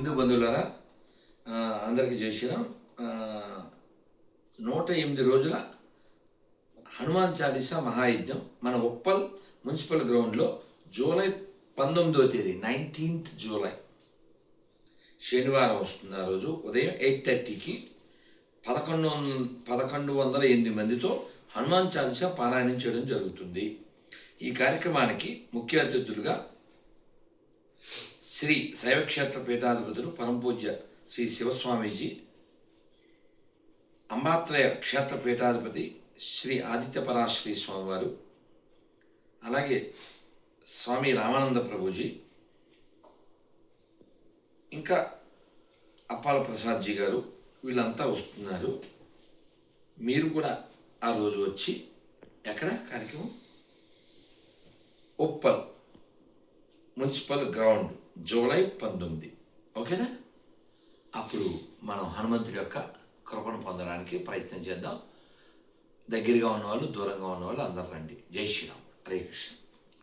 హిందూ బంధువులారా అందరికీ చేసిన నూట ఎనిమిది రోజుల హనుమాన్ చాలీసా మహాయజ్ఞం మన ఉప్పల్ మున్సిపల్ గ్రౌండ్లో జూలై పంతొమ్మిదవ తేదీ నైన్టీన్త్ జూలై. శనివారం వస్తుంది ఆ రోజు ఉదయం ఎయిట్ థర్టీకి పదకొండు వం- పదకొండు వందల ఎనిమిది మందితో హనుమాన్ చాలీసా పారాయణం చేయడం జరుగుతుంది. ఈ కార్యక్రమానికి ముఖ్య అతిథులుగా శ్రీ శైవక్షేత్ర పీఠాధిపతులు పరంపూజ్య శ్రీ శివస్వామీజీ అంబాత్రయ క్షేత్ర పీఠాధిపతి శ్రీ ఆదిత్య పరాశ్రీ స్వామివారు అలాగే స్వామి రామానంద ప్రభుజీ ఇంకా అప్పాల ప్రసాద్జీ గారు వీళ్ళంతా వస్తున్నారు. మీరు కూడా ఆ రోజు వచ్చి ఎక్కడ కార్యక్రమం? Uppal municipal ground. జూలై పంతొమ్మిది. ఓకేనా? అప్పుడు మనం హనుమంతుడి యొక్క కృపను పొందడానికి ప్రయత్నం చేద్దాం. దగ్గరగా ఉన్నవాళ్ళు దూరంగా ఉన్నవాళ్ళు అందరు రండి. జై శ్రీరామ్. హరే కృష్ణ.